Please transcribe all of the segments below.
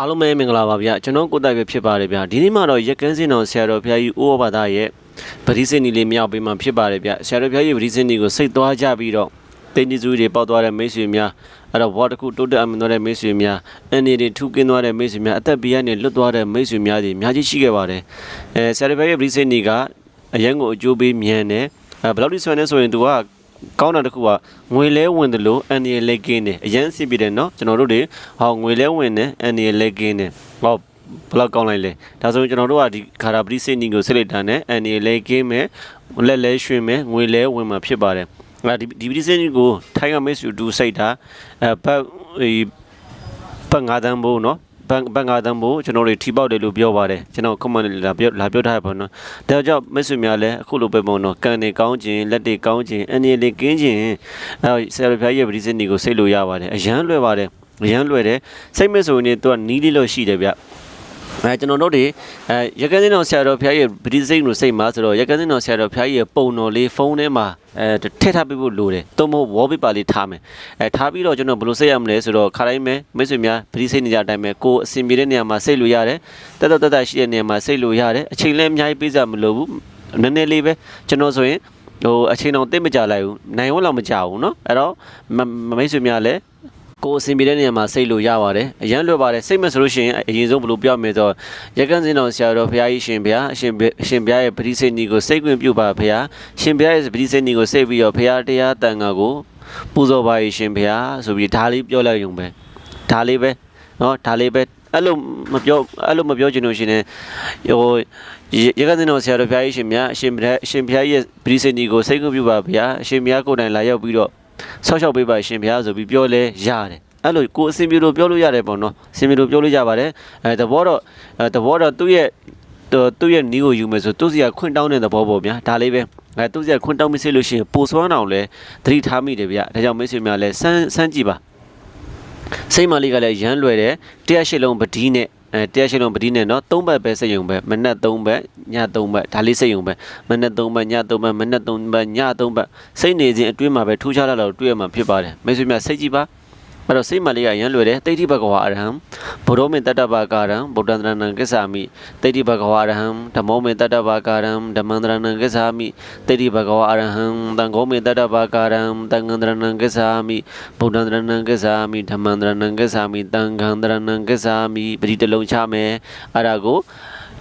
အားလုံးပဲမင်္ဂလာပါဗျာကျွန်တော်ကိုယ်တိုင်ပဲဖြစ်ပါတယ်ဗျာဒီနေ့မှတော့ရက်ကန်းစင်တော်ဆရာတော်ဘုရားကြီးဦးဝဘာသာရဲ့ပရိစင်နီလေးမြောက်ပေးမှဖြစ်ပါတယ်ဗျာဆရာတော်ဘုရားကြီးပရိစင်နီကိုစိတ်သွားကြပြီးတော့တင်းကြီးစုတွေပေါက်သွားတဲ့မိတ်ဆွေများအဲ့တော့ဘောတခုတိုးတက်အမြင်သွားတဲ့မိတ်ဆွေများအနေတွေထူးကင်းသွားတဲ့မိတ်ဆွေများအသက်ဘေးကနေလွတ်သွားတဲ့မိတ်ဆွေများတွေအများကြီးရှိခဲ့ပါတယ်အဲဆရာတော်ဘုရားကြီးပရိစင်နီကအရန်ကိုအကျိုးပေးမြန်တယ်အဲဘယ်လောက်ထိဆွမ်းနေဆိုရင်သူက ကောင်းတာတစ်ခုကငွေလဲဝင်တယ်လို့အန်ဒီလဲကင်းတယ်အရန်စီပြတယ်နော်ကျွန်တော်တို့တွေဟောငွေလဲဝင်တယ်အန်ဒီလဲကင်းတယ်ဟောဘလောက်ကောင်းလိုက်လဲဒါဆိုရင်ကျွန်တော်တို့ကဒီခါရာပရိစိတ်နီကိုဆက်လက်တာနဲ့အန်ဒီလဲကင်းမယ်လက်လဲရွှင်မယ်ငွေလဲဝင်မှာဖြစ်ပါတယ်ငါဒီဒီပရိစိတ်နီကိုထိုင်းကမိတ်ဆွေတူစိတ်တာအဲဘတ်ပတ်ငါးတန်းဘိုးနော် ဘန်ဘန်ငါတန်းဘို့ကျွန်တော်တို့ထိပေါက်တယ်လို့ပြောပါတယ်ကျွန်တော် comment လာပြောလာပြောထားရပါတော့ဒါကြောင့်မိတ်ဆွေများလည်းအခုလိုပဲပုံတော့ကန်နေကောင်းခြင်းလက်တွေကောင်းခြင်းအနေလေးကင်းခြင်းအဲဆရာတော်ဖျားရဲ့ပရိသတ်နီကိုစိတ်လို့ရပါတယ်အရန်လွယ်ပါတယ်အရန်လွယ်တယ်စိတ်မဲ့ဆိုရင်သူကနီးလေးလို့ရှိတယ်ဗျ အဲကျွန်တော်တို့တွေအဲရကန်းစင်းတော်ဆရာတော်ဖျားရဲ့ပရိစိတ်လို့စိတ်မှာဆိုတော့ရကန်းစင်းတော်ဆရာတော်ဖျားရဲ့ပုံတော်လေးဖုန်းထဲမှာအဲထည့်ထားပေးဖို့လိုတယ်။သို့မဟုတ် wallpaper လေးထားမယ်။အဲထားပြီးတော့ကျွန်တော်ဘယ်လိုစိတ်ရမလဲဆိုတော့ခါတိုင်းပဲမိတ်ဆွေများပရိစိတ်နေကြတဲ့အတိုင်းပဲကိုယ်အဆင်ပြေတဲ့နေရာမှာစိတ်လို့ရတယ်။တက်တက်တက်တက်ရှိတဲ့နေရာမှာစိတ်လို့ရတယ်။အချိန်လည်းအများကြီးပေးစရာမလိုဘူး။နည်းနည်းလေးပဲကျွန်တော်ဆိုရင်ဟိုအချိန်တော့တိတ်မကြလိုက်ဘူး။နိုင်ဝက်လောက်မကြဘူးเนาะ။အဲ့တော့မမိတ်ဆွေများလည်း ကိုယ်အဆင်ပြေတဲ့နေရာမှာစိတ်လို့ရပါတယ်အရန်လွယ်ပါတယ်စိတ်မဆိုလို့ရှိရင်အရင်ဆုံးဘယ်လိုပြောမလဲဆိုတော့ရက်ကန်းစင်းတော်ဆရာတော်ဘုရားကြီးရှင်ဘုရားအရှင်ဘုအရှင်ဘုရားရဲ့ပရိစိတ်နီကိုစိတ်ခွင့်ပြုပါဘုရားရှင်ဘုရားရဲ့ပရိစိတ်နီကိုစိတ်ပြီးတော့ဘုရားတရားတန်ခါကိုပူဇော်ပါရှင်ဘုရားဆိုပြီးဒါလေးပြောလိုက်ရုံပဲဒါလေးပဲเนาะဒါလေးပဲအဲ့လိုမပြောအဲ့လိုမပြောချင်လို့ရှိရင်ဟိုရက်ကန်းစင်းတော်ဆရာတော်ဘုရားကြီးရှင်မြတ်အရှင်ဘုရားအရှင်ဘုရားရဲ့ပရိစိတ်နီကိုစိတ်ခွင့်ပြုပါဘုရားအရှင်ဘုရားကိုယ်တိုင်လာရောက်ပြီးတော့ ဆောက်ရှောက်ပေးပါရှင်ဘုရားဆိုပြီးပြောလဲရတယ်အဲ့လိုကိုယ်အစင်ပြေလို့ပြောလို့ရတယ်ပေါ့နော်အစင်ပြေလို့ပြောလို့ရပါတယ်အဲတဘောတော့အဲတဘောတော့သူ့ရဲ့သူသူ့ရဲ့နီးကိုယူမယ်ဆိုသူ့စီကခွင့်တောင်းတဲ့သဘောပေါ့ဗျာဒါလေးပဲအဲသူ့စီကခွင့်တောင်းမစစ်လို့ရှိရင်ပိုစွမ်းအောင်လဲသတိထားမိတယ်ဗျာဒါကြောင့်မိတ်ဆွေများလဲစမ်းစမ်းကြည့်ပါစိတ်မလေးကလည်းရမ်းလွယ်တယ်တရားရှိလုံးပတိနဲ့ အဲတရားရှိလုံးပတိနဲ့နော်၃ဘက်ပဲစက်ယုံပဲမနက်၃ဘက်ည၃ဘက်ဒါလေးစက်ယုံပဲမနက်၃ဘက်ည၃ဘက်မနက်၃ဘက်ည၃ဘက်စိတ်နေစဉ်အတွင်းမှာပဲထူးခြားလာတော့တွေ့ရမှာဖြစ်ပါတယ်မိတ်ဆွေများစိတ်ကြည့်ပါ အဲ့တော့စိတ်မလေးကရမ်းလွယ်တယ်တိဋ္ဌိဘဂဝါအရဟံဘုရောမေတ္တဘာကာရံဗုဒ္ဓံတရဏံကိစ္ဆာမိတိဋ္ဌိဘဂဝါအရဟံဓမ္မောမေတ္တဘာကာရံဓမ္မံတရဏံကိစ္ဆာမိတိဋ္ဌိဘဂဝါအရဟံသံဃောမေတ္တဘာကာရံသံဃံတရဏံကိစ္ဆာမိဗုဒ္ဓံတရဏံကိစ္ဆာမိဓမ္မံတရဏံကိစ္ဆာမိသံဃံတရဏံကိစ္ဆာမိပရိတလုံးချမယ်အဲ့ဒါကို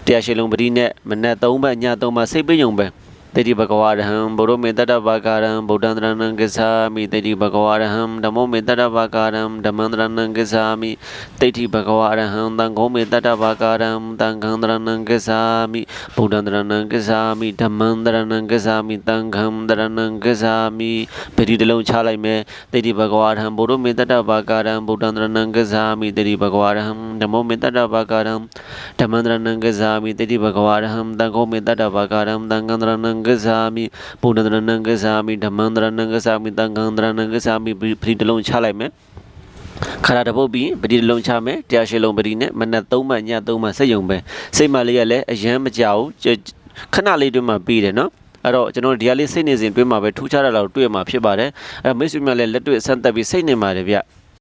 တရားရှိလုံးပရိနဲ့မနက်၃ဘက်ည၃ဘက်စိတ်ပိယုံပဲ တေတိဘဂဝါရဟံဘုရောမေတ္တဘာကာရံဗုဒ္ဓံတရဏံကိစ္ဆာမိတေတိဘဂဝါရဟံဓမ္မောမေတ္တဘာကာရံဓမ္မံတရဏံကိစ္ဆာမိတေတိဘဂဝါရဟံသံဃောမေတ္တဘာကာရံသံဃံတရဏံကိစ္ဆာမိဗုဒ္ဓံတရဏံကိစ္ဆာမိဓမ္မံတရဏံကိစ္ဆာမိသံဃံတရဏံကိစ္ဆာမိပရိတလုံးချလိုက်မယ်တေတိဘဂဝါရဟံဘုရောမေတ္တဘာကာရံဗုဒ္ဓံတရဏံကိစ္ဆာမိတေတိဘဂဝါရဟံဓမ္မောမေတ္တဘာကာရံဓမ္မံတရဏံကိစ္ဆာမိတေတိဘဂဝါရဟံသံဃောမေတ္တဘာကာရံသံဃံတရဏံကိစ္ဆာမိဘုဒ္ဓတရဏံကစားမိဓမ္မံတရဏံကစားမိတန်ခံတရဏံကစားမိပရိတလုံးချလိုက်မယ်ခါရတပုတ်ပြီးပရိတလုံးချမယ်တရားရှိလုံးပရိနဲ့မနက်3မှည3မှစိတ်ယုံပဲစိတ်မလေးကလည်းအယမ်းမကြောက်ခဏလေးတွင်းမှာပြီးတယ်နော်အဲ့တော့ကျွန်တော်ဒီဟာလေးစိတ်နေစဉ်တွင်းမှာပဲထူးခြားတာတော့တွေ့မှာဖြစ်ပါတယ်အဲ့မိတ်ဆွေများလည်းလက်တွေ့အဆန်းတက်ပြီးစိတ်နေပါတယ်ဗျ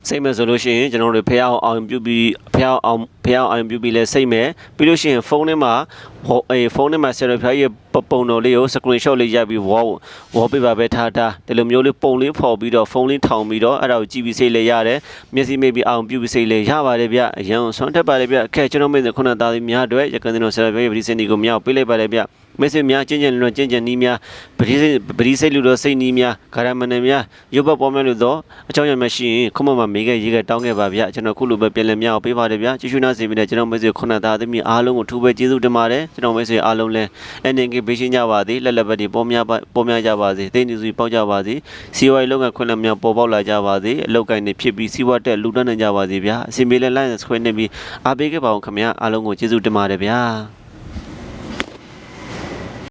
စိတ်မဲ့ဆိုလို့ရှိရင်ကျွန်တော်တို့ဖះအောင်အောင်ပြုပြီးဖះအောင်ဖះအောင်အောင်ပြုပြီးလဲစိတ်မဲ့ပြီးလို့ရှိရင်ဖုန်းထဲမှာဟိုအေးဖုန်းထဲမှာဆယ်ရဖះရဲ့ပုံတော်လေးကို screenshot လေးရိုက်ပြီး wall wallpaper ပဲထားထားဒီလိုမျိုးလေးပုံလေးဖော်ပြီးတော့ဖုန်းလေးထောင်ပြီးတော့အဲ့ဒါကိုကြည့်ပြီးစိတ်လေးရတယ်မျက်စိမိတ်ပြီးအောင်ပြုပြီးစိတ်လေးရပါတယ်ဗျအရင်ဆွမ်းထက်ပါတယ်ဗျအခက်ကျွန်တော်မိတ်ခုနသားလေးများအတွက်ရကန်တင်တော်ဆယ်ရဖះရဲ့ဗီဒီစင်ဒီကိုမြောက်ပေးလိုက်ပါတယ်ဗျ မေဆေများကျင့်ကြံလွန်ကျင့်ကြံနီးများပရိစိပရိစိတ်လူတော်စိတ်နီးများဂရမဏများရုပ်ဘပေါ်မဲ့လို့တော့အကြောင်းရမရှိရင်ခုမှမမေးခဲ့ရေးခဲ့တောင်းခဲ့ပါဗျကျွန်တော်ခုလိုပဲပြန်လည်မြောက်ပေးပါတယ်ဗျကျေးဇူးနာစီပြီးတဲ့ကျွန်တော်မေဆေခုနသားသမီးအားလုံးကိုထူပဲကျေးဇူးတင်ပါတယ်ကျွန်တော်မေဆေအားလုံးလည်းအနေငယ်ပေးရှင်းကြပါသည်လက်လက်ပတ်ဒီပေါ်များပေါ်များကြပါစေတိတ်နေစုပေါက်ကြပါစေစီဝိုင်းလုံးကခွင့်လက်များပေါ်ပေါက်လာကြပါစေအလောက်ကင်နေဖြစ်ပြီးစီဝတ်တက်လူတန်းနေကြပါစေဗျာအစီမေးလဲလိုက်ဆွဲနေပြီးအားပေးခဲ့ပါအောင်ခင်ဗျာအားလုံးကိုကျေးဇူးတင်ပါတယ်ဗျာ